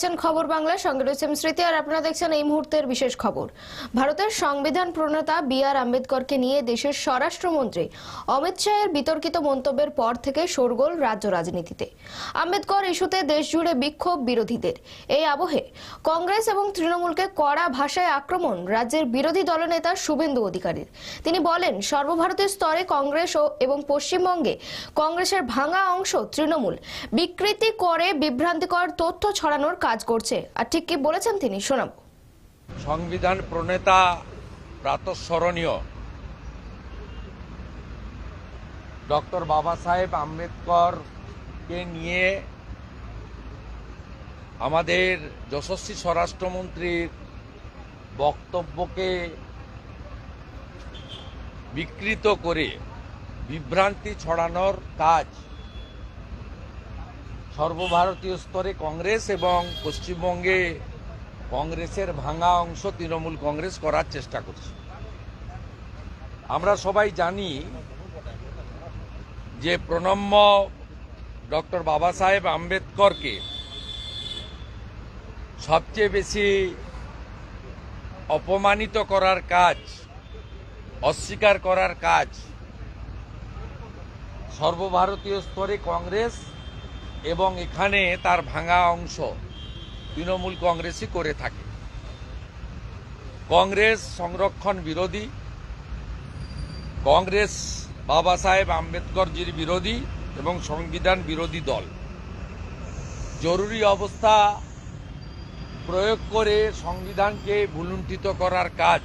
দেখছেন খবর বাংলা, সঙ্গে রয়েছে স্মৃতি, আর আপনারা দেখছেন এই মুহূর্তের বিশেষ খবর। ভারতের সংবিধান প্রণেতা বি আর আম্বেদকরকে নিয়ে দেশের স্বরাষ্ট্রমন্ত্রী অমিত শাহের বিতর্কিত মন্তব্যের পর থেকে শোরগোল রাজ্য রাজনীতিতে। আম্বেদকর ইস্যুতে দেশ জুড়ে বিক্ষোভ বিরোধীদের। এই আবহে কংগ্রেস এবং তৃণমূলকে কড়া ভাষায় আক্রমণ রাজ্যের বিরোধী দলনেতা শুভেন্দু অধিকারীর। তিনি বলেন, সর্বভারতীয় স্তরে কংগ্রেস ও এবং পশ্চিমবঙ্গে কংগ্রেসের ভাঙা অংশ তৃণমূল। বিকৃতি করে বিভ্রান্তিকর তথ্য ছড়ানোর কাজ করছে। আর ঠিক কি বলেছেন তিনি? শোনাব। সংবিধান প্রণেতা প্রাতঃস্মরণীয় ডক্টর বাবা সাহেব আম্বেদকরকে নিয়ে আমাদের যশস্বী স্বরাষ্ট্রমন্ত্রীর বক্তব্যকে বিকৃত করে বিভ্রান্তি ছড়ানোর কাজ সর্বভারতীয় স্তরে কংগ্রেস এবং পশ্চিমবঙ্গে কংগ্রেসের ভাঙা অংশ তৃণমূল কংগ্রেস করার চেষ্টা করছে। আমরা সবাই জানি যে প্রণম্য ডক্টর বাবা সাহেব আম্বেদকরকে সবচেয়ে বেশি অপমানিত করার কাজ, অস্বীকার করার কাজ সর্বভারতীয় স্তরে কংগ্রেস এবং এখানে তার ভাঙা অংশ তৃণমূল কংগ্রেসই করে থাকে। কংগ্রেস সংরক্ষণ বিরোধী, কংগ্রেস বাবা সাহেব আম্বেদকরজির বিরোধী এবং সংবিধান বিরোধী দল। জরুরি অবস্থা প্রয়োগ করে সংবিধানকে ভুলুণ্ঠিত করার কাজ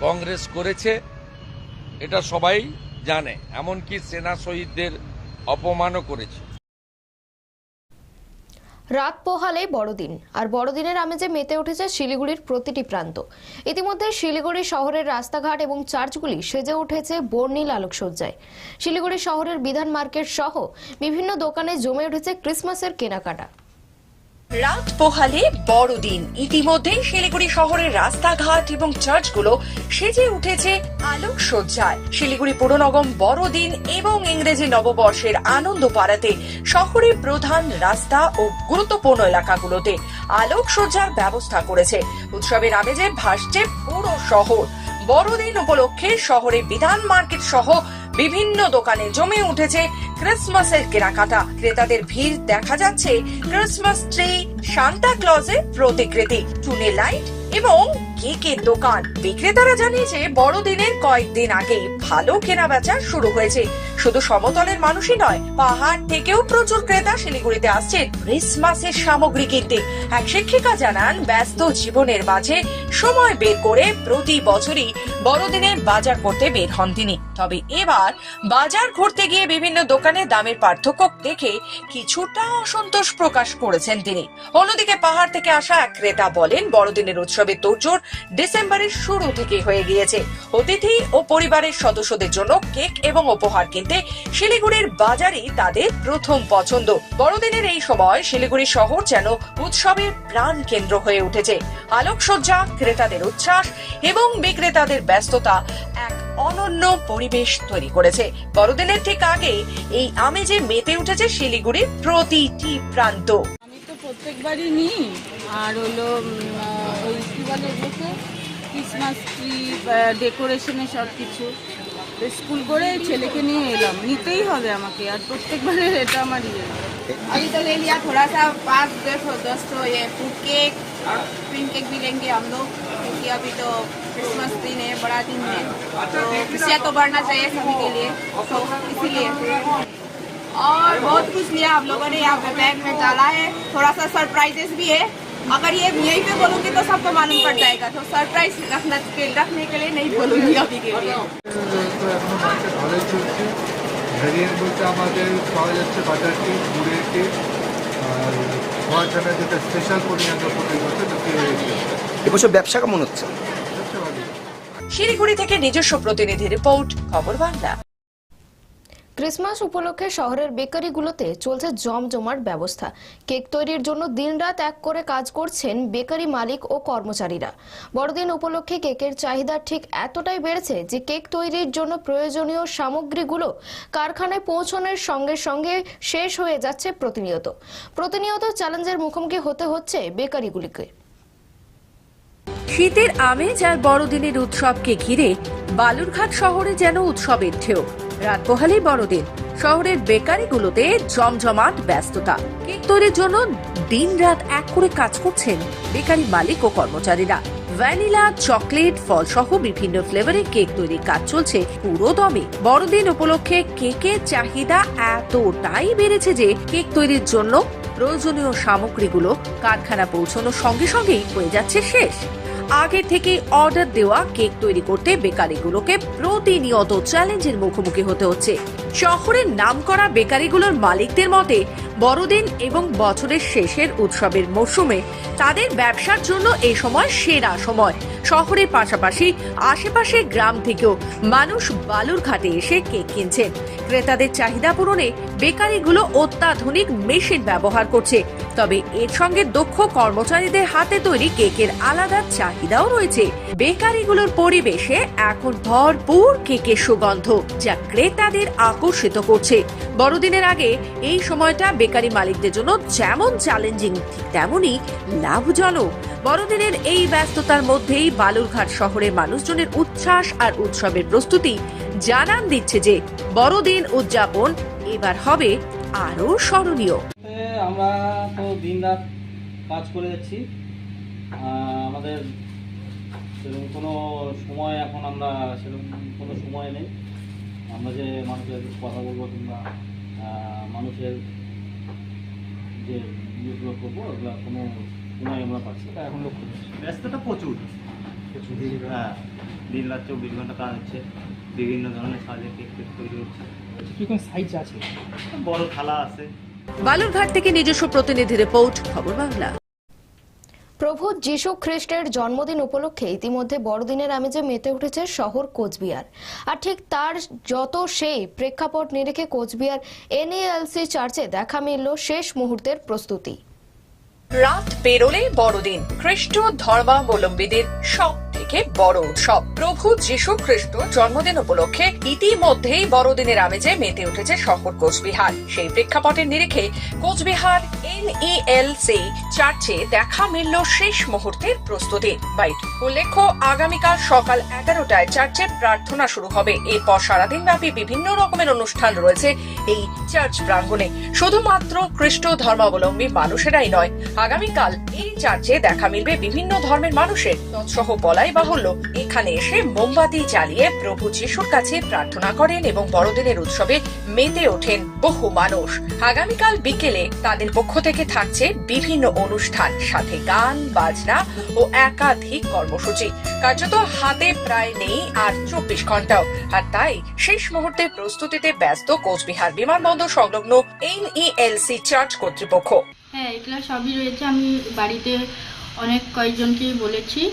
কংগ্রেস করেছে, এটা সবাই জানে, এমনকি সেনা শহীদদের অপমানও করেছে। রাত পোহালে বড়দিন। আর বড়দিনের আমেজে মেতে উঠেছে শিলিগুড়ির প্রতিটি প্রান্ত। ইতিমধ্যে শিলিগুড়ি শহরের রাস্তাঘাট এবং চার্চগুলি সেজে উঠেছে বর্ণিল আলোকসজ্জায়। শিলিগুড়ি শহরের বিধান মার্কেট সহ বিভিন্ন দোকানে জমে উঠেছে ক্রিসমাসের কেনাকাটা। রাত পোহালে বড়দিন। ইতিমধ্যে শিলিগুড়ি শহরের রাস্তাঘাট এবং চার্চগুলো সেজে উঠেছে আলোক সজ্জায় শিলিগুড়ি পুরনগম বড়দিন এবং ইংরেজি নববর্ষের আনন্দ পাড়াতে শহরের প্রধান রাস্তা ও গুরুত্বপূর্ণ এলাকাগুলোতে আলোক সজ্জার ব্যবস্থা করেছে। উৎসবের আমেজে ভাসছে পুরো শহর। বড়দিন উপলক্ষে শহরে বিধান মার্কেট সহ বিভিন্ন দোকানে জমে উঠেছে ক্রিসমাসের কেনাকাটা। ক্রেতাদের ভিড় দেখা যাচ্ছে ক্রিসমাস ট্রি, সান্তা ক্লজের প্রতিকৃতি, টুনে লাইট এবং কেকের দোকান। বিক্রেতারা জানিয়েছে বড়দিনের কয়েকদিন আগে ভালো কেনা বেচা শুরু হয়েছে। শুধু সমতলের মানুষই নয়, পাহাড় থেকেও প্রচুর ক্রেতা শিলিগুড়িতে আসছে ক্রিসমাসের সামগ্রী কিনতে। এক শিক্ষিকা জানান, ব্যস্ত জীবনের মাঝে সময় বের করে প্রতি বছরই বড়দিনের বাজার করতে বের হন তিনি। তবে এবার বাজার ঘুরতে গিয়ে বিভিন্ন দোকানে দামের পার্থক্য দেখে কিছুটা অসন্তোষ প্রকাশ করেছেন তিনি। অন্যদিকে পাহাড় থেকে আসা এক ক্রেতা বলেন, বড়দিনের উৎসবের তোড়জোড় ডিসেম্বরের শুরু থেকে হয়ে গিয়েছে। অতিথি ও পরিবারের সদস্যদের জন্য কেক এবং উপহার কিনতে শিলিগুড়ির বাজারই তাদের প্রথম পছন্দ। বড়দিনের এই সময় শিলিগুড়ি শহর যেন উৎসবের প্রাণ কেন্দ্র হয়ে উঠেছে। আলোকসজ্জা, ক্রেতাদের উচ্ছ্বাস এবং বিক্রেতাদের ব্যস্ততা এক অনন্য পরিবেশ তৈরি করেছে বড়দিনের ঠিক আগে এই আমেজে মেতে উঠেছে শিলিগুড়ির প্রতিটি প্রান্ত আমি তো প্রত্যেকবারই নিই আর হলো উম, আহ, ওই কী বলে এগুলোকে ক্রিসমাস ট্রি ডেকোরেশনে সব কিছু তো স্কুল করে ছেলেকে নিয়ে এলাম নিতেই হবে আমাকে আর প্রত্যেকবারের এটা আমার ইয়ে अभी तो ले लिया थोड़ा सा पाँच दस दस तो ये फ्रूट केक और क्रीम केक भी लेंगे हम लोग क्योंकि अभी तो क्रिसमस दिन है बड़ा दिन है तो खुशियाँ तो बढ़ना चाहिए सभी के लिए तो इसीलिए और बहुत कुछ लिया हम लोगों ने यहाँ पे बैग में डाला है थोड़ा सा सरप्राइजेस भी है अगर ये यहीं पे बोलूँगी तो सबको मालूम पड़ जाएगा तो सरप्राइज रखना के रखने के लिए नहीं बोलूँगी अभी के लिए তো এখনো মার্কেট ভালোই চলছে ভ্যারিয়েন্ট বলতে আমাদের পাওয়া যাচ্ছে বাটার কেক গুড়ের কেক আর খোয়াখানা যেটা স্পেশাল করি আমরা প্রতি বছর তো কেক এবছর ব্যবসা কেমন হচ্ছে শিলিগুড়ি থেকে নিজস্ব প্রতিনিধি রিপোর্ট, খবর বাংলা। ক্রিসমাস উপলক্ষে শহরের বেকারিগুলোতে চলছে জমজমাট ব্যবস্থা। কেক তৈরির জন্য দিনরাত এক করে কাজ করছেন বেকারি মালিক ও কর্মচারীরা। বড়দিন উপলক্ষে কেকের চাহিদা ঠিক এতটাই বেড়েছে যে কেক তৈরির জন্য প্রয়োজনীয় সামগ্রীগুলো কারখানায় পৌঁছানোর সঙ্গে সঙ্গে শেষ হয়ে যাচ্ছে প্রতিনিয়ত। প্রতিনিয়ত চ্যালেঞ্জের মুখোমুখি হতে হচ্ছে বেকারিগুলিকে। শীতের আমেজ আর বড়দিনের উৎসবকে ঘিরে বালুরঘাট শহরে যেন উৎসবের ঢেউ। রাত পোহালেই বড়দিন, শহরের বেকারিগুলোতে জমজমাট ব্যস্ততা। কেক তৈরির জন্য দিন রাত এক করে কাজ করছেন বেকারি মালিক ও কর্মচারীরা। ভ্যানিলা, চকলেট ফল সহ বিভিন্ন ফ্লেভারের কেক তৈরির কাজ চলছে পুরো দমে। বড়দিন উপলক্ষে কেকের চাহিদা এতটাই বেড়েছে যে কেক তৈরির জন্য প্রয়োজনীয় সামগ্রীগুলো কারখানা পৌঁছানোর সঙ্গে সঙ্গেই হয়ে যাচ্ছে শেষ। আগে থেকে অর্ডার দেওয়া কেক তৈরি করতে বেকারিগুলোকে প্রতিনিয়ত চ্যালেঞ্জের মুখোমুখি হতে হচ্ছে। শহরের নামকরা বেকারিগুলোর মালিকদের মতে, বড়দিন এবং বছরের শেষের উৎসবের মরশুমে তাদের ব্যবসার জন্য এই সময় সেরা সময়। শহরের পাশাপাশি আশেপাশে গ্রাম থেকেও মানুষ বালুরঘাটে এসে কেক কিনছেন ক্রেতাদের চাহিদা পূরণে বেকারিগুলো অত্যাধুনিক মেশিন ব্যবহার করছে। তবে এর সঙ্গে দক্ষ কর্মচারীদের হাতে তৈরি কেকের আলাদা চাহিদাও রয়েছে। বেকারিগুলোর পরিবেশে এখন ভরপুর কেকের সুগন্ধ, যা ক্রেতাদের আকর্ষিত করছে। বড়দিনের আগে এই সময়টা বেকারি মালিকদের জন্য যেমন চ্যালেঞ্জিং তেমনই লাভজনক। বড়দিনের এই ব্যস্ততার মধ্যেই বালুরঘাট শহরের মানুষজনের উচ্ছ্বাস আর উৎসবের প্রস্তুতি জানান দিচ্ছে যে বড়দিন উদযাপন এবার হবে আরও স্মরণীয়। আমরা তো দিন রাত কাজ করে যাচ্ছি। আমাদের সেরকম কোনো সময় এখন আমরা সেরকম কোনো সময় নেই। আমরা যে মানুষের কথা বলব কিংবা মানুষের যে ইয়েগুলো করব, ওগুলো কোনো সময় আমরা পাচ্ছি। না এখন লক্ষ্য করছি। ব্যস্ততা প্রচুর। হ্যাঁ দিন রাত চব্বিশ ঘণ্টা কাজ হচ্ছে বিভিন্ন ধরনের সাজে কেক টেক তৈরি হচ্ছে। কীরকম সাইজ আছে? বড় থালা আছে। বালুরঘাট থেকে নিজস্ব প্রতিনিধি রিপোর্ট খবর বাংলা। প্রভু যীশু খ্রিস্টের জন্মদিন উপলক্ষে ইতিমধ্যে বড়দিনের আমেজে মেতে উঠেছে শহর কোচবিহার। আর ঠিক তার যত সেই প্রেক্ষাপট নিরেখে কোচবিহার এনএএলসি চার্চে দেখা মিলল শেষ মুহূর্তের প্রস্তুতি। রাত পেরোলে বড়দিন। খ্রিস্ট ধর্মাবলম্বীদের সব থেকে বড় উৎসব। প্রভু যীশু খ্রিস্ট জন্মদিন উপলক্ষে ইতিমধ্যেই বড়দিনের আমেজে মেতে উঠেছে শহর কোচবিহার। সেই প্রেক্ষাপটের নিরিখে কোচবিহার এনইএলসি চার্চে দেখা মিলল শেষ মুহূর্তের প্রস্তুতি। বাইট, উল্লেখ্য, আগামীকাল সকাল এগারোটায় চার্চে প্রার্থনা শুরু হবে। এরপর সারাদিন ব্যাপী বিভিন্ন রকমের অনুষ্ঠান রয়েছে। এই চার্চ প্রাঙ্গণে। শুধুমাত্র খ্রিস্ট ধর্মাবলম্বী মানুষেরাই নয়, আগামীকাল এই চার্চে দেখা মিলবে বিভিন্ন ধর্মের মানুষের। তৎসহ বলাই বাহুল্য, এখানে এসে মোমবাতি জ্বালিয়ে প্রভু যিশুর কাছে প্রার্থনা করেন এবং বড়দিনের উৎসবে মেতে ওঠেন বহু মানুষ। আগামীকাল বিকেলে তাদের পক্ষ থেকে থাকছে বিভিন্ন অনুষ্ঠান, সাথে গান, বাজনা ও একাধিক কর্মসূচি। কার্যত হাতে প্রায় নেই আর চব্বিশ ঘন্টাও। আর তাই শেষ মুহূর্তে প্রস্তুতিতে ব্যস্ত কোচবিহার বিমানবন্দর সংলগ্ন এনইএলসি চার্চ কর্তৃপক্ষ। হ্যাঁ এগুলো সবই রয়েছে। আমি বাড়িতে অনেক কয়েকজনকে বলেছি।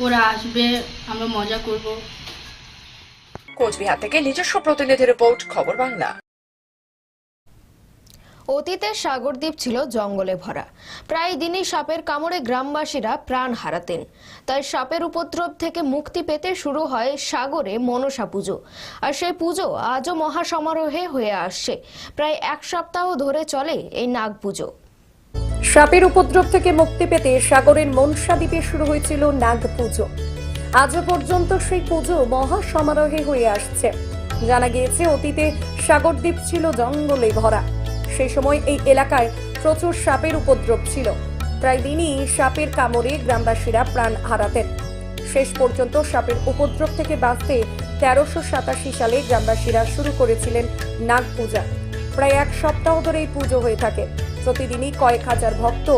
ওরা আসবে আমরা মজা করব। কোচবিহার থেকে নিজস্ব প্রতিনিধি রিপোর্ট খবর বাংলা। অতীতে সাগরদ্বীপ ছিল জঙ্গলে ভরা। প্রায় দিনই সাপের কামড়ে গ্রামবাসীরা প্রাণ হারাতেন। তাই সাপের উপদ্রব থেকে মুক্তি পেতে শুরু হয় সাগরে মনসা পুজো। আর সেই পুজো আজও মহাসমারোহে হয়ে আসছে। প্রায় এক সপ্তাহ ধরে চলে এই নাগ পুজো। সাপের উপদ্রব থেকে মুক্তি পেতে সাগরের মনসা দ্বীপে শুরু হয়েছিল নাগ পুজো। আজও পর্যন্ত সেই পুজো মহা সমারোহে হয়ে আসছে। জানা গিয়েছে, অতীতে সাগরদ্বীপ ছিল জঙ্গলে ভরা। সেই সময় এই এলাকায় প্রচুর সাপের উপদ্রব ছিল। প্রায় দিনই সাপের কামড়ে গ্রামবাসীরা প্রাণ হারাতেন। শেষ পর্যন্ত সাপের উপদ্রব থেকে বাঁচতে তেরোশো সাতাশি সালে গ্রামবাসীরা শুরু করেছিলেন নাগ পূজা। প্রায় এক সপ্তাহ ধরে এই পুজো হয়ে থাকে। প্রতিদিনই কয়েক হাজার ভক্ত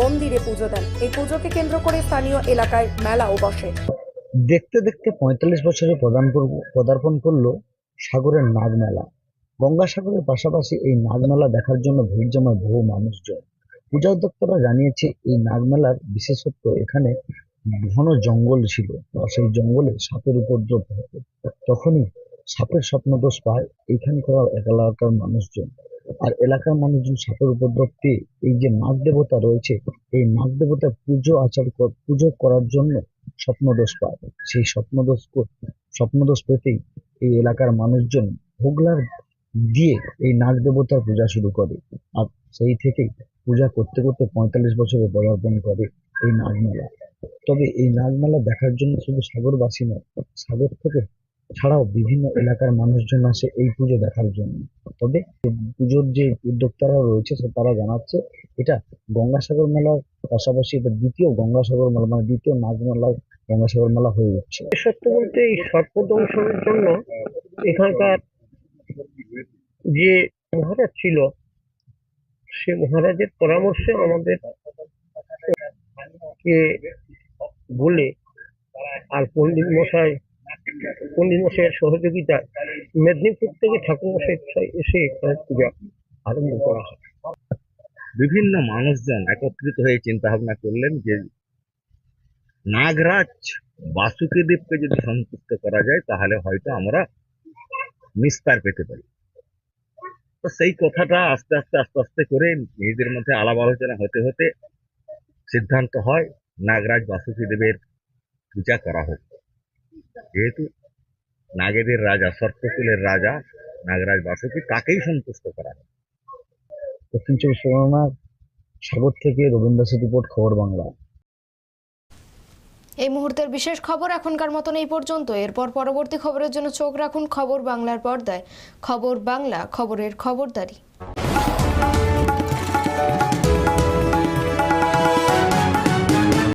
মন্দিরে পুজো দেন। এই পুজোকে কেন্দ্র করে স্থানীয় এলাকায় মেলাও বসে। দেখতে দেখতে পঁয়তাল্লিশ বছরে পদার্পণ করল সাগরের নাগমেলা গঙ্গাসাগরের পাশাপাশি এই নাগমেলা দেখার জন্য ভিড় জমায় বহু মানুষজন। পূজা উদ্যোক্তারা জানিয়েছে, এই নাগমেলার বিশেষত্ব এখানে ঘন জঙ্গল ছিল সেই জঙ্গলে সাপের উপদ্রব হতো। তখনই সাপের স্বপ্নদোষ পায় এইখানকার এলাকার মানুষজন। আর এলাকার মানুষজন সাপের উপদ্রব পেয়ে এই যে নাগ দেবতা রয়েছে, এই নাগ দেবতার পুজো আচার পুজো করার জন্য স্বপ্নদোষ পায়। সেই স্বপ্নদোষ স্বপ্নদোষ পেতেই এই এলাকার মানুষজন হোগলার দিয়ে এই নাগ দেবতার পূজা শুরু করে। আর সেই থেকেই পূজা করতে করতে পঁয়তাল্লিশ বছরে পদার্পণ করে এই নাগমেলা। তবে এই নাগমেলা দেখার জন্য শুধু সাগরবাসী নয়, সাগর থেকে ছাড়াও বিভিন্ন এলাকার মানুষজন আসে এই পুজো দেখার জন্য। তবে পুজোর যে উদ্যোক্তারা রয়েছে তারা জানাচ্ছে, এটা গঙ্গাসাগর মেলার পাশাপাশি এটা দ্বিতীয় গঙ্গাসাগর মেলা মানে দ্বিতীয় নাগ মেলা গঙ্গাসাগর মেলা হয়ে যাচ্ছে। সত্য বলতে এই সর্পদংশনের জন্য এখানকার যে মহারাজ ছিল, সে মহারাজের পরামর্শে আমাদের বলে আর পণ্ডিত মশাই, পণ্ডিত মশাইয়ের সহযোগিতায় মেদিনীপুর থেকে ঠাকুর মশাই এসে পূজা আরম্ভ করা হয়। বিভিন্ন মানুষজন একত্রিত হয়ে চিন্তা ভাবনা করলেন যে নাগরাজ বাসুকে দেবকে যদি সন্তুষ্ট করা যায়, তাহলে হয়তো আমরা নিস্তার পেতে পারি। তো সেই কথাটা আস্তে আস্তে আস্তে আস্তে করে নিজেদের মধ্যে আলাপ আলোচনা হতে হতে সিদ্ধান্ত হয় নাগরাজ বাসুকি দেবের পূজা করা হোক। যেহেতু নাগেদের রাজা সর্পকুলের রাজা নাগরাজ বাসুকি তাকেই সন্তুষ্ট করা হয়। দক্ষিণ চব্বিশ পরগনার সাগর থেকে রবীন্দ্র রিপোর্ট খবর বাংলা। এই মুহূর্তের বিশেষ খবর এখনকার মতন এই পর্যন্ত। এরপর পরবর্তী খবরের জন্য চোখ রাখুন খবর বাংলার পর্দায়। খবর বাংলা, খবরের খবরদারি।